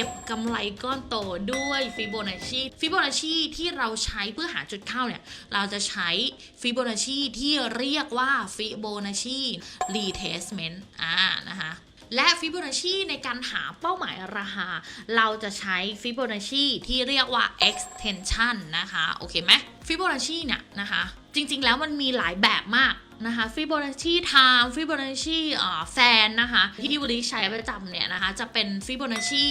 เก็บกำไรก้อนโตด้วยฟิโบนัชชีฟิโบนัชชีที่เราใช้เพื่อหาจุดเข้าเนี่ย เราจะใช้ฟิโบนัชชีที่เรียกว่าฟิโบนัชชีรีเทสเมนต์อ่านะคะและฟิโบนัชชีในการหาเป้าหมายราคา เราจะใช้ฟิโบนัชชีที่เรียกว่า extension นะคะ โอเคไหมฟิโบนัชชีเนี่ยนะคะ จริงๆแล้วมันมีหลายแบบมาก นะคะฟิโบนัชชีไทม์ฟิโบนัชชีแฟนนะคะที่ดิวลิใช้ประจำเนี่ยนะคะจะเป็นฟิโบนัชชี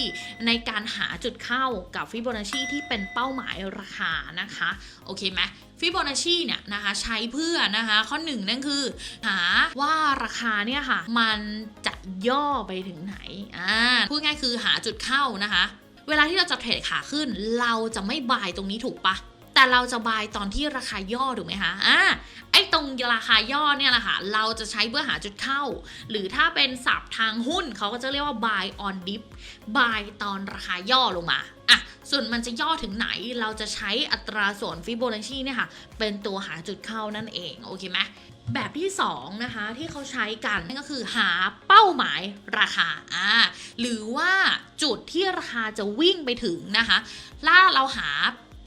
ในการหาจุดเข้ากับฟิโบนัชชีที่เป็นเป้าหมายราคานะคะโอเคไหมฟิโบนัชชีเนี่ยนะคะใช้เพื่อนะคะข้อหนึ่งนั่นคือ หาว่าราคาเนี่ยค่ะ มันจะย่อไปถึงไหนอ่าพูดง่ายคือหาจุดเข้านะคะ เวลาที่เราจะเทรดขาขึ้น เราจะไม่บายตรงนี้ถูกปะแต่เราจะบายตอนที่ราคาย่อถูกไหมคะ อ่า รงราคาย่อเนี่ยแหละค่ะเราจะใช้เพื่อหาจุดเข้า หรือถ้าเป็นศัพท์ทางหุ้นเขาก็จะเรียกว่า buy on dip buy ตอนราคาย่อลงมาอะส่วนมันจะย่อถึงไหนเราจะใช้อัตราส่วนฟิโบนัชชีเนี่ยค่ะเป็นตัวหาจุดเข้านั่นเองโอเคไหมแบบที่2นะคะที่เขาใช้กันนั่นก็คือหาเป้าหมายราคาอ่าหรือว่าจุดที่ราคาจะวิ่งไปถึงนะคะถ้าเราหา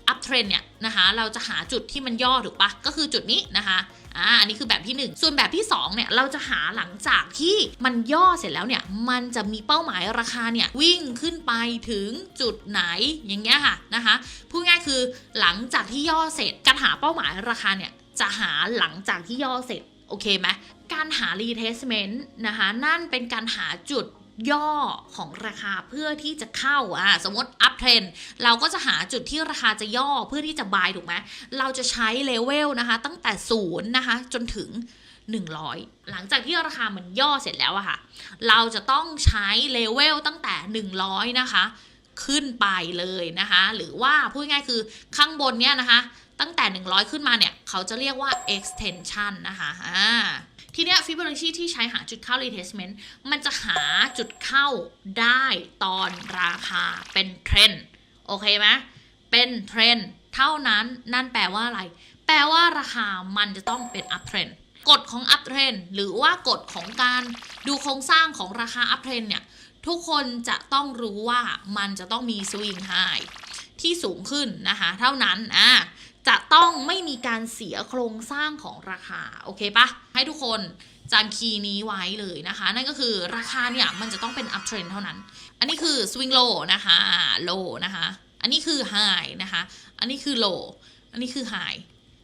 อัพเทรนเนี่ยนะคะเราจะหาจุดที่มันย่อถูกปะก็คือจุดนี้นะคะอ่าอันนี้คือแบบที่ 1 ส่วนแบบที่2เนี่ยเราจะหาหลังจากที่มันย่อเสร็จแล้วเนี่ยมันจะมีเป้าหมายราคาเนี่ยวิ่งขึ้นไปถึงจุดไหนอย่างเงี้ยค่ะนะคะพูดง่ายคือหลังจากที่ย่อเสร็จการหาเป้าหมายราคาเนี่ยจะหาหลังจากที่ย่อเสร็จโอเคไหมการหา retestment นะคะนั่นเป็นการหาจุด ย่อของราคาเพื่อที่จะเข้าอ่าสมมติ up trend เราก็จะหาจุดที่ราคาจะย่อเพื่อที่จะ buy ถูกไหมเราจะใช้เลเวลนะคะ ตั้งแต่ศูนย์นะคะจนถึง 100 หลังจากที่ราคามันย่อเสร็จแล้วอะค่ะ เราจะต้องใช้เลเวลตั้งแต่ 100 นะคะ ขึ้นไปเลยนะคะ หรือว่าพูดง่ายคือข้างบนเนี้ยนะคะ ตั้งแต่ 100 ขึ้นมาเนี่ย เขาจะเรียกว่า extension นะคะอ่า ทีเนี้ยฟิโบนัชชีที่ใช้หาจุดเข้า retestment มันจะหาจุดเข้าได้ตอนราคาเป็นเทรนด์โอเคไหมเป็นเทรนด์เท่านั้นนั่นแปลว่าอะไร แปลว่าราคามันจะต้องเป็น up trend กฎของ up trend หรือว่ากฎของการดูโครงสร้างของราคา up trend เนี่ยทุกคนจะต้องรู้ว่ามันจะต้องมี swing high ที่สูงขึ้นนะคะ เท่านั้นอะ จะต้องไม่มีการเสียโครงสร้างของราคา โอเคปะให้ทุกคนจำคีย์นี้ไว้เลยนะคะ นั่นก็คือราคาเนี่ยมันจะต้องเป็น up trend เท่านั้น อันนี้คือ swing low นะคะ low นะคะ อันนี้คือ high นะคะ อันนี้คือ low อันนี้คือ high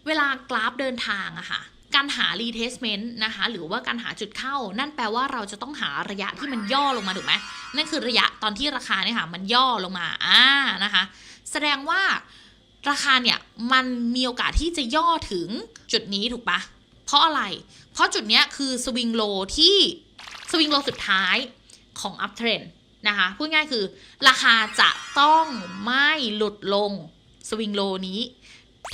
เวลากราฟเดินทางอะค่ะการหา retestment นะคะ หรือว่าการหาจุดเข้า นั่นแปลว่าเราจะต้องหาระยะที่มันย่อลงมาถูกไหมนั่นคือระยะตอนที่ราคาเนี่ยค่ะมันย่อลงมาอ่านะคะ แสดงว่า ราคาเนี่ยมันมีโอกาสที่จะย่อถึงจุดนี้ถูกปะเพราะอะไร เพราะจุดเนี้ยคือสวิงโลที่สวิงโลสุดท้ายของ up trend นะคะพูดง่ายคือ ราคาจะต้องไม่หลุดลงสวิงโลนี้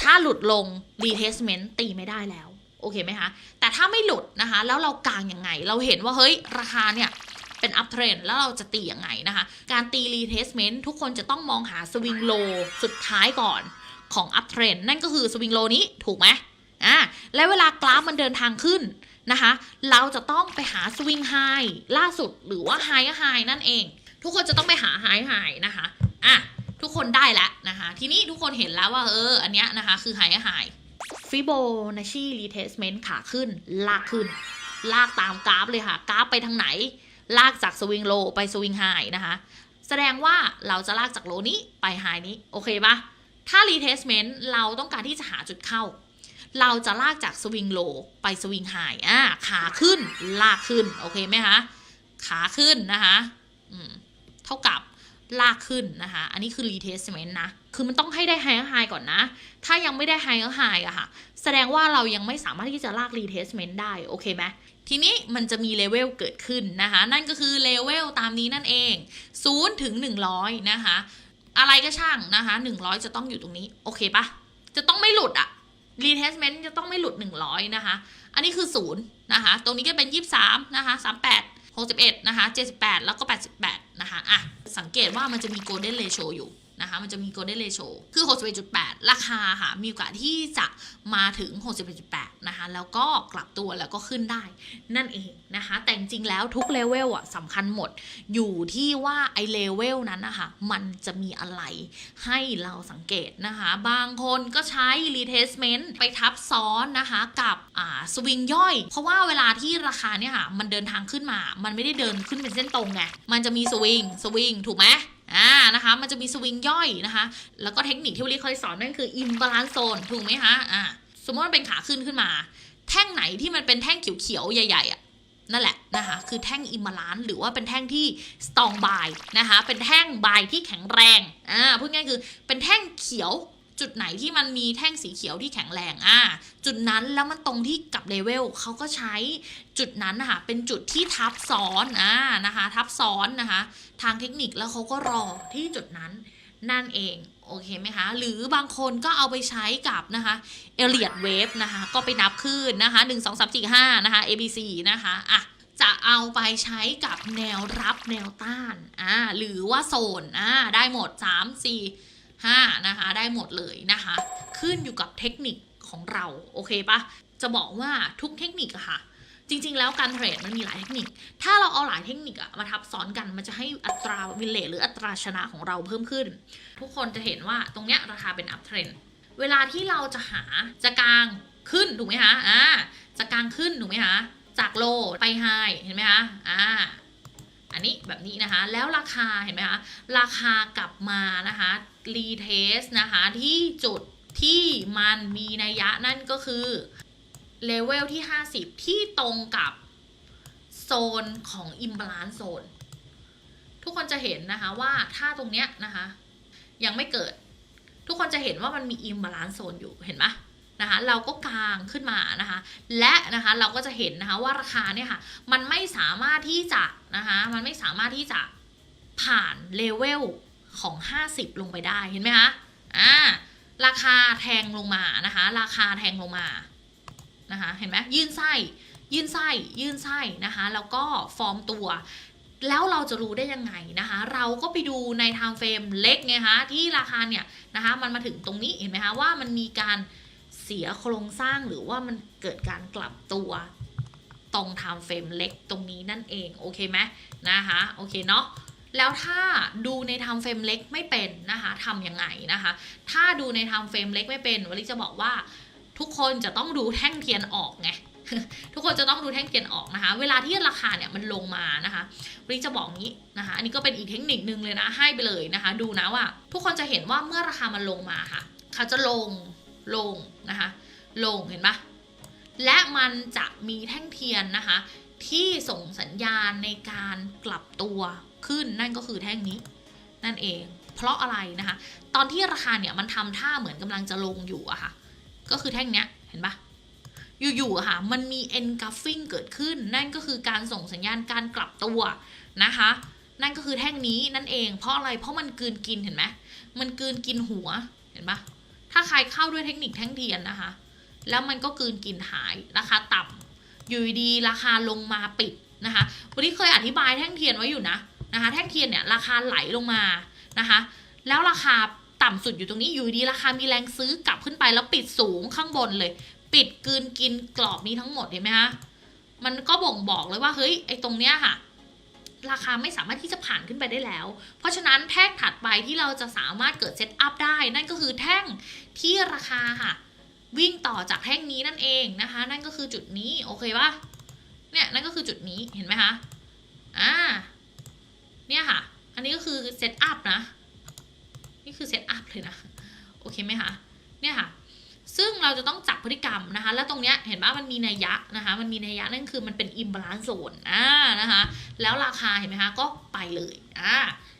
ถ้าหลุดลง retestment ตีไม่ได้แล้ว โอเคไหมคะ แต่ถ้าไม่หลุดนะคะ แล้วเรากางยังไง เราเห็นว่าเฮ้ย ราคาเนี่ยเป็น up trend แล้วเราจะตียังไงนะคะ การตี retestment ทุกคนจะต้องมองหา swing low สุดท้ายก่อน ของ up trend นั่นก็คือ swing low นี้ถูกไหมอ่าและเวลากราฟมันเดินทางขึ้นนะคะ เราจะต้องไปหา swing high ล่าสุดหรือว่า high high นั่นเอง ทุกคนจะต้องไปหา high high นะคะอะทุกคนได้แล้วนะคะ ทีนี้ทุกคนเห็นแล้วว่าเออ อันเนี้ยนะคะ คือ high high ฟิโบนัชชี retestment ขาขึ้น ลากขึ้น ลากตามกราฟเลยค่ะ กราฟไปทางไหน ลากจากสวิงโลไปสวิงไฮนะคะ แสดงว่าเราจะลากจากโลนี้ไปไฮนี้ โอเคปะ ถ้า retestment เราต้องการที่จะหาจุดเข้า เราจะลากจากสวิงโลไปสวิงไฮอ่าขาขึ้นลากขึ้น โอเคไหมคะขาขึ้นนะคะอืมเท่ากับลากขึ้นนะคะ อันนี้คือ retestment นะ คือมันต้องให้ได้ high high ก่อนนะ ถ้ายังไม่ได้ high high อะค่ะ แสดงว่าเรายังไม่สามารถที่จะลาก retestment ได้ โอเคไหมทีนี้มันจะมีเลเวลเกิดขึ้นนะคะ นั่นก็คือเลเวลตามนี้นั่นเอง 0 ถึง 100 นะคะ อะไรก็ช่างนะคะหนึ่งร้อยจะต้องอยู่ตรงนี้ โอเคปะจะต้องไม่หลุดอะรีเทสเมนต์จะต้องไม่หลุดหนึ่งร้อยนะคะ อันนี้คือศูนย์นะคะ ตรงนี้ก็เป็นยี่สามนะคะสามแปดหกสิบเอ็ดนะคะเจ็ดสิบแปดแล้วก็แปดสิบแปดนะคะอะสังเกตว่ามันจะมีโกลเด้นเรโชอยู่ นะคะมันจะมี golden ratio คือ 61.8 ราคาค่ะ มีโอกาสที่จะมาถึง 61.8 นะคะ แล้วก็กลับตัวแล้วก็ขึ้นได้ นั่นเองนะคะ แต่จริงแล้วทุกเลเวลอะสำคัญหมด อยู่ที่ว่าไอเลเวลนั้นนะคะมันจะมีอะไรให้เราสังเกตนะคะ บางคนก็ใช้ retestment ไปทับซ้อนนะคะ กับอ่าสวิงย่อย เพราะว่าเวลาที่ราคาเนี่ยค่ะ มันเดินทางขึ้นมา มันไม่ได้เดินขึ้นเป็นเส้นตรงไง มันจะมีสวิง สวิง ถูกไหม อ่านะคะ มันจะมีสวิงย่อยนะคะ แล้วก็เทคนิคที่วลีเคยสอนนั่นคืออิมบาลานซ์โซนถูกไหมคะอ่าสมมติว่าเป็นขาขึ้นขึ้นมา แท่งไหนที่มันเป็นแท่งเขียวๆใหญ่ๆอะนั่นแหละนะคะคือแท่งอิมบาลานซ์หรือว่าเป็นแท่งที่สตองบายนะคะเป็นแท่งบายที่แข็งแรงอ่าพูดง่ายคือเป็นแท่งเขียว จุดไหนที่มันมีแท่งสีเขียวที่แข็งแรงอ่าจุดนั้นแล้วมันตรงที่กับเลเวลเขาก็ใช้จุดนั้นนะคะเป็นจุดที่ทับซ้อนอ่านะคะทับซ้อนนะคะ ทางเทคนิคแล้วเขาก็รอที่จุดนั้นนั่นเองโอเคไหมคะ หรือบางคนก็เอาไปใช้กับนะคะเอเลียดเวฟนะคะ ก็ไปนับขึ้นนะคะ 1 2 3 4 5 นะคะ ABC นะคะอะจะเอาไปใช้กับแนวรับแนวต้านอ่าหรือว่าโซนอ่าได้หมด 3 4 5 นะคะ ได้หมดเลยนะคะ ขึ้นอยู่กับเทคนิคของเราโอเคปะจะบอกว่าทุกเทคนิคอะค่ะ จริง ๆ แล้วการเทรดมันมีหลายเทคนิค ถ้าเราเอาหลายเทคนิคอะมาทับซ้อนกันมันจะให้อัตราวินเลทหรืออัตราชนะของเราเพิ่มขึ้น ทุกคนจะเห็นว่าตรงเนี้ยราคาเป็นอัพเทรนเวลาที่เราจะหาจะกลางขึ้นถูกไหมคะอ่าจะกลางขึ้นถูกไหมคะจากโลไปไฮเห็นไหมคะอ่า อันนี้แบบนี้นะคะ แล้วราคาเห็นไหมคะราคากลับมานะคะรีเทสนะคะที่จุดที่มันมีนัยยะนั่นก็คือเลเวลที่ 50 ที่ตรงกับโซนของ imbalance zone ทุกคนจะเห็นนะคะว่าถ้าตรงเนี้ยนะคะ ยังไม่เกิด ทุกคนจะเห็นว่ามันมี imbalance zone อยู่เห็นไหม นะคะเราก็กางขึ้นมานะคะและนะคะเราก็จะเห็นนะคะว่าราคาเนี่ยค่ะมันไม่สามารถที่จะนะคะมันไม่สามารถที่จะผ่านเลเวลของ 50 ลงไปได้เห็นไหมคะอ่าราคาแทงลงมานะคะราคาแทงลงมานะคะเห็นไหมยื่นไส้ยื่นไส้ยื่นไส้นะคะแล้วก็ฟอร์มตัวแล้วเราจะรู้ได้ยังไงนะคะ เราก็ไปดูใน time frame เล็กไงคะที่ราคาเนี่ยนะคะมันมาถึงตรงนี้เห็นไหมคะว่ามันมีการ เสียโครงสร้างหรือว่ามันเกิดการกลับตัวตรง time frame เล็กตรงนี้นั่นเองโอเคไหมนะคะโอเคเนาะแล้วถ้าดูใน time frame เล็กไม่เป็นนะคะทำยังไงนะคะ ถ้าดูใน time frame เล็กไม่เป็นวันนี้จะบอกว่าทุกคนจะต้องดูแท่งเทียนออกไงทุกคนจะต้องดูแท่งเทียนออกนะคะ เวลาที่ราคาเนี่ยมันลงมานะคะวันนี้จะบอกงี้นะคะ อันนี้ก็เป็นอีกเทคนิคนึงเลยนะให้ไปเลยนะคะ ดูนะว่า ทุกคนจะเห็นว่าเมื่อราคามันลงมาค่ะเขาจะลง ลงนะคะลงเห็นปะและมันจะมีแท่งเทียนนะคะ ที่ส่งสัญญาณในการกลับตัวขึ้นนั่นก็คือแท่งนี้ นั่นเอง เพราะอะไรนะคะ ตอนที่ราคาเนี่ยมันทำท่าเหมือนกำลังจะลงอยู่อะค่ะ ก็คือแท่งเนี้ยเห็นปะอยู่ๆค่ะ มันมี engulfing เกิดขึ้น นั่นก็คือการส่งสัญญาณการกลับตัวนะคะ นั่นก็คือแท่งนี้นั่นเอง เพราะอะไร เพราะมันกืนกินเห็นไหมมันกืนกินหัว เห็นปะ ถ้าใครเข้าด้วยเทคนิคแท่งเทียนนะคะ แล้วมันก็กืนกินหายราคาต่ำอยู่ดีราคาลงมาปิดนะคะ วันนี้เคยอธิบายแท่งเทียนไว้อยู่นะนะคะ แท่งเทียนเนี่ยราคาไหลลงมานะคะ แล้วราคาต่ำสุดอยู่ตรงนี้อยู่ดีราคามีแรงซื้อกลับขึ้นไปแล้วปิดสูงข้างบนเลย ปิดกืนกินกรอบนี้ทั้งหมดเห็นไหมคะมันก็บ่งบอกเลยว่าเฮ้ยไอ้ตรงเนี้ยค่ะ ราคาไม่สามารถที่จะผ่านขึ้นไปได้แล้ว เพราะฉะนั้นแท่งถัดไปที่เราจะสามารถเกิดเซตอัพได้ นั่นก็คือแท่งที่ราคาค่ะวิ่งต่อจากแท่งนี้นั่นเองนะคะ นั่นก็คือจุดนี้โอเคปะเนี่ยนั่นก็คือจุดนี้เห็นไหมคะอ่าเนี่ยค่ะ อันนี้ก็คือเซตอัพนะ นี่คือเซตอัพเลยนะ โอเคไหมคะเนี่ยค่ะ ซึ่งเราจะต้องจับพฤติกรรมนะคะ แล้วตรงเนี้ยเห็นว่ามันมีนัยยะนะคะ มันมีนัยยะนั่นคือมันเป็นอิมบาลานซ์โซนอ่านะคะ แล้วราคาเห็นไหมคะ ก็ไปเลยอ่า